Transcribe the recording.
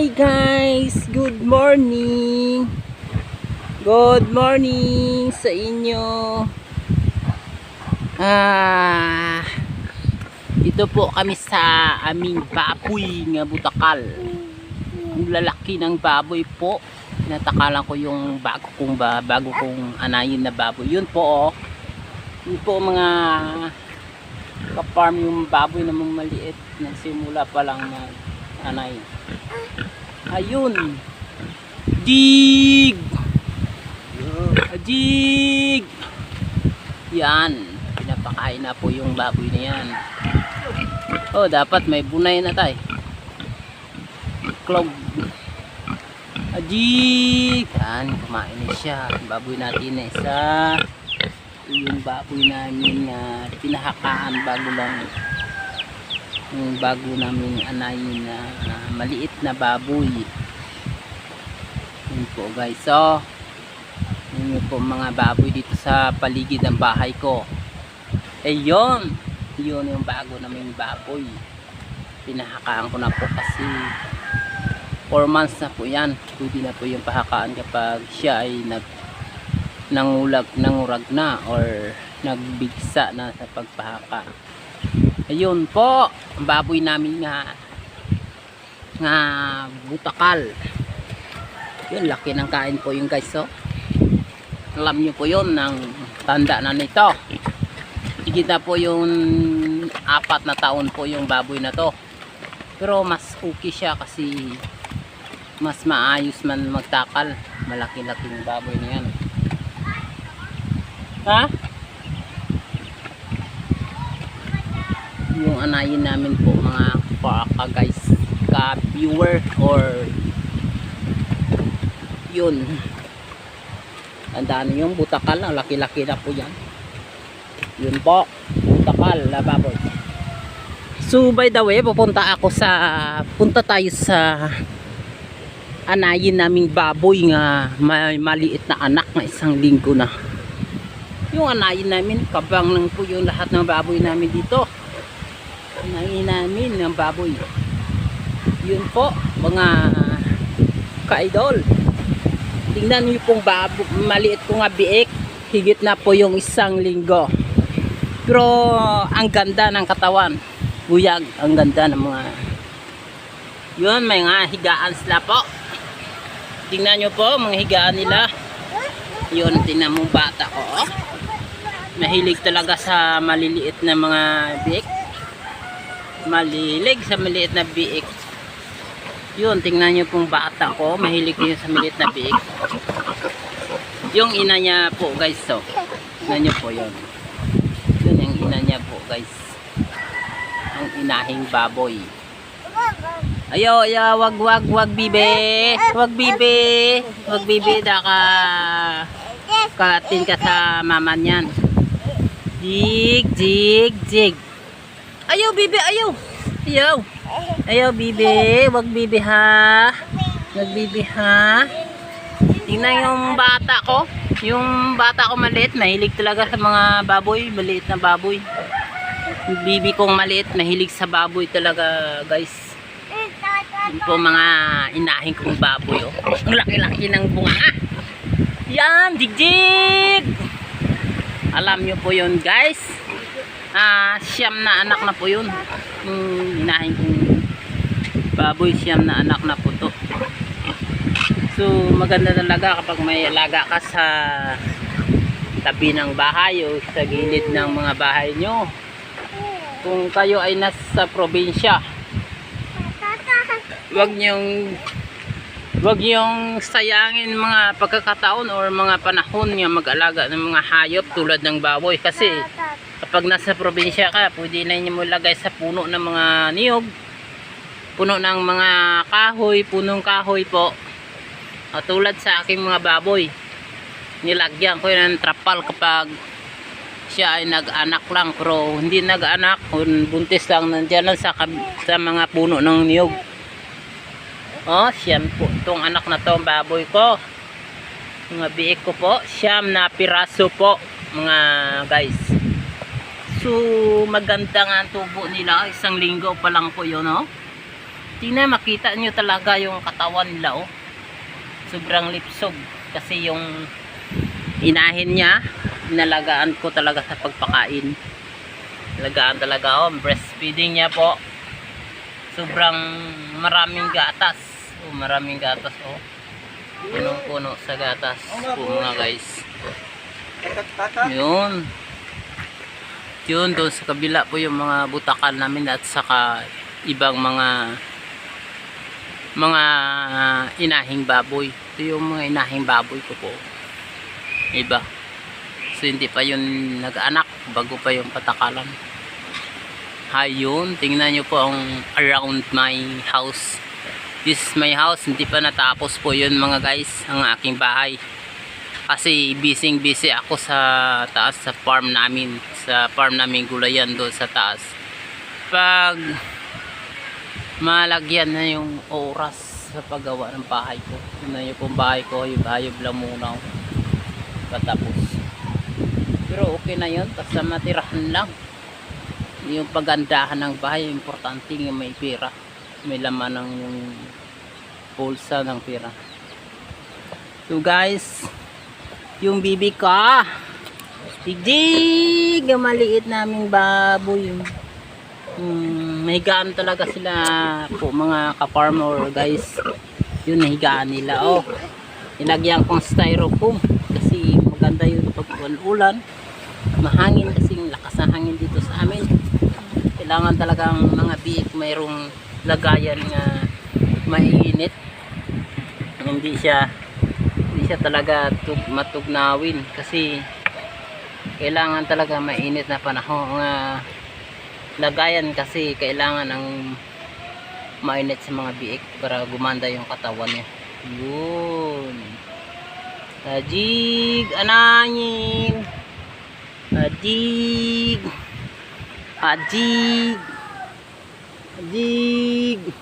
Hi guys! Good morning! Good morning sa inyo! Ah, dito po kami sa aming baboy nga butakal. Ang lalaki ng baboy po. Natakalan ko yung bago kong ba, bago kong anayin na baboy. Yun po oh. Yun po mga ka-farm yung baboy na maliit. Nagsimula pa lang na anay. Ayun. Dig! Dig! Yan. Pinapakain na po yung baboy na yan. Oh, dapat may bunay na tay. Clog. Ajik! Yan, kumain na siya. Baboy natin na isa. Ito yung baboy namin na pinahakaan bago lang yung bago namin anayin na ah, maliit na baboy. Yun po guys. So, yun po mga baboy dito sa paligid ng bahay ko. Ayun! Yun yung bago naming baboy. Pinahakaan ko na po kasi 4 months na po yan. Pwede na po yung pahakaan kapag siya ay nag nangulag, nangurag na or nagbigsa na sa pagpahaka. Ayun po, ang baboy namin nga nga butakal. Yun, laki ng kain po yung guys, oh. Alam nyo po yun, ng tanda na nito. Higit na po yung apat na taon po yung baboy na to. Pero mas okay siya kasi mas maayos man magtakal. Malaki-laking baboy na yan. Ha? Yung anayin namin po mga ka guys. Ka viewer or yun. Tandaan yung butakal na laki-laki na po yan. Yun po butakal na so by the way pupunta ako sa punta tayo sa anayin naming baboy nga may maliit na anak na isang linggo na. Yung anayin namin kabang lang po yung lahat ng baboy namin dito anayin namin ng baboy. Yun po mga ka-idol. Tingnan niyo pong babo, maliit po nga biik. Higit na po yung isang linggo. Pero ang ganda ng katawan. Buyag ang ganda ng mga yun may nga higaan sila po. Tingnan nyo po mga higaan nila. Yun tingnan mong bata ko oh. mahilig talaga sa maliliit na mga biik malilig sa maliit na biik. Yun tingnan nyo pong bata ko. Mahilig yun sa maliit na biik. Yung ina niya po guys so tingnan nyo po yun. Yun yung ina niya po guys. Ang inahing baboy. Ayo ayo wag wag wag bibe. Wag bibe. Wag bibe daka. Katin ka sa mama niyan. Jig jig jig Ayaw, bibi, ayaw. Ayaw. Ayaw, bibi. Wag bibi, ha. Wag bibi, ha. Tingnan yung bata ko. Yung bata ko maliit, mahilig talaga sa mga baboy. Maliit na baboy. Yung bibi kong maliit, mahilig sa baboy talaga, guys. Yun po mga inahin kong baboy, oh. Ang laki-laki ng bunga. Yan, jigjig! Alam nyo po yun, guys ah, siyam na anak na po yun. Yung hinahin kong baboy siyam na anak na po to. So maganda talaga kapag may alaga ka sa tabi ng bahay o sa gilid ng mga bahay nyo. Kung kayo ay nasa probinsya wag nyong wag yung sayangin mga pagkakataon or mga panahon nga mag-alaga ng mga hayop tulad ng baboy. Kasi kapag nasa probinsya ka pwede na niyo mo lagay sa puno ng mga niyog puno ng mga kahoy punong kahoy po. O, tulad sa aking mga baboy nilagyan ko yun ng trapal kapag siya ay nag-anak lang. Pero hindi nag-anak buntis lang nandiyan lang sa, sa mga puno ng niyog. Oh siyam po itong anak na to baboy ko. Mga biik ko po siyam na piraso po mga guys So, maganda nga ang tubo nila. Isang linggo pa lang po yun, no? Tingnan, makita nyo talaga yung katawan nila, oh. Sobrang lipsog. Kasi yung inahin niya, inalagaan ko talaga sa pagpakain. Alagaan talaga, oh. Breastfeeding niya po. Sobrang maraming gatas. Oh, maraming gatas, oh. Punong-puno sa gatas po mga guys. Yun. Yun, doon sa kabila po yung mga butakan namin at saka ibang mga mga inahing baboy. Ito yung mga inahing baboy ko po. Iba. So hindi pa yun nag-anak bago pa yung patakalan. Hayun, tingnan nyo po ang around my house. This is my house, hindi pa natapos po yun mga guys, ang aking bahay. Kasi busy busy ako sa taas sa farm namin, sa farm namin gulayan doon sa taas. Pag malagyan na yung oras sa paggawa ng bahay ko. Yun na yung bahay ko, yung bahay lang muna. Patapos. Pero okay na yun, basta matirahan lang. Yung pagandahan ng bahay, importante yung may pera. May laman ng yung pulsa ng pera. So guys, yung bibi ko, Tigdig, ang maliit naming baboy. Yung, Hmm, mahigaan talaga sila po mga ka-farmer guys. Yun nahigaan nila. Oh, nilagyan kong styrofoam kasi maganda yun pag ulan. Mahangin kasi yung lakas ng hangin dito sa amin. Kailangan talagang mga biik mayroong lagayan nga mainit. Hindi siya siya talaga tug, matugnawin kasi kailangan talaga mainit na panahon nga lagayan kasi kailangan ng mainit sa mga biik para gumanda yung katawan niya. Yun. Tajig anayin tajig. Ajig ajig